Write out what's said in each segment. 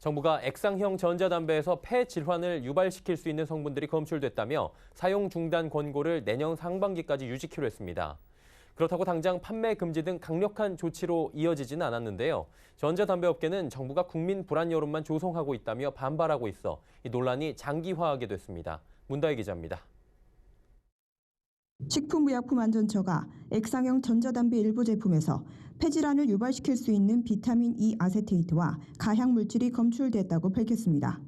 정부가 액상형 전자담배에서 폐 질환을 유발시킬 수 있는 성분들이 검출됐다며 사용 중단 권고를 내년 상반기까지 유지키로 했습니다. 그렇다고 당장 판매 금지 등 강력한 조치로 이어지지는 않았는데요. 전자담배 업계는 정부가 국민 불안 여론만 조성하고 있다며 반발하고 있어 이 논란이 장기화하게 됐습니다. 문다혜 기자입니다. 식품의약품안전처가 액상형 전자담배 일부 제품에서 폐질환을 유발시킬 수 있는 비타민 E 아세테이트와 가향 물질이 검출됐다고 밝혔습니다.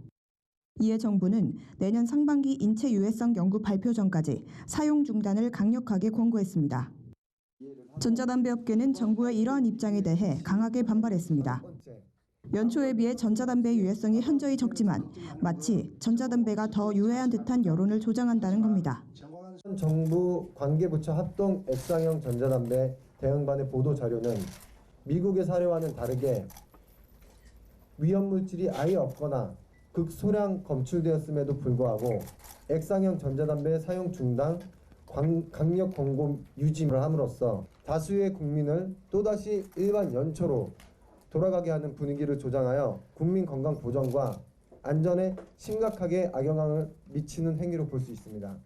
이에 정부는 내년 상반기 인체 유해성 연구 발표 전까지 사용 중단을 강력하게 권고했습니다. 전자담배 업계는 정부의 이러한 입장에 대해 강하게 반발했습니다. 연초에 비해 전자담배의 유해성이 현저히 적지만 마치 전자담배가 더 유해한 듯한 여론을 조장한다는 겁니다. 정부 관계부처 합동 액상형 전자담배 대응반의 보도 자료는 미국의 사례와는 다르게 위험 물질이 아예 없거나 극소량 검출되었음에도 불구하고 액상형 전자담배 사용 중단 광- 강력 권고 유지를 함으로써 다수의 국민을 또다시 일반 연초로 돌아가게 하는 분위기를 조장하여 국민 건강 보전과 안전에 심각하게 악영향을 미치는 행위로 볼 수 있습니다.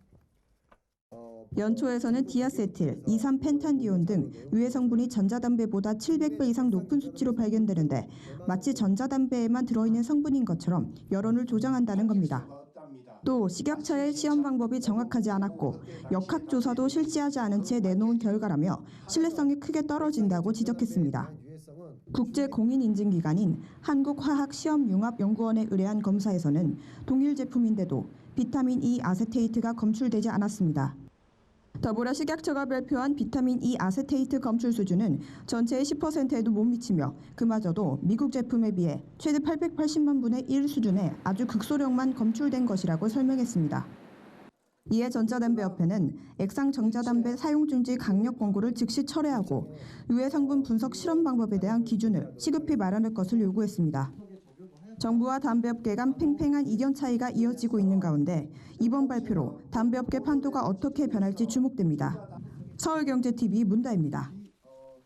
연초에서는 디아세틸, 2,3펜탄디온 등 유해 성분이 전자담배보다 700배 이상 높은 수치로 발견되는데 마치 전자담배에만 들어있는 성분인 것처럼 여론을 조장한다는 겁니다. 또 식약처의 시험 방법이 정확하지 않았고 역학조사도 실시하지 않은 채 내놓은 결과라며 신뢰성이 크게 떨어진다고 지적했습니다. 국제 공인 인증 기관인 한국화학시험융합연구원에 의뢰한 검사에서는 동일 제품인데도 비타민 E 아세테이트가 검출되지 않았습니다. 더불어 식약처가 발표한 비타민 E 아세테이트 검출 수준은 전체의 10%에도 못 미치며 그마저도 미국 제품에 비해 최대 880만 분의 1 수준의 아주 극소량만 검출된 것이라고 설명했습니다. 이에 전자담배협회는 액상 전자담배 사용 중지 강력 권고를 즉시 철회하고 유해 성분 분석 실험 방법에 대한 기준을 시급히 마련할 것을 요구했습니다. 정부와 담배업계 간 팽팽한 이견 차이가 이어지고 있는 가운데 이번 발표로 담배업계 판도가 어떻게 변할지 주목됩니다. 서울경제TV 문다입니다.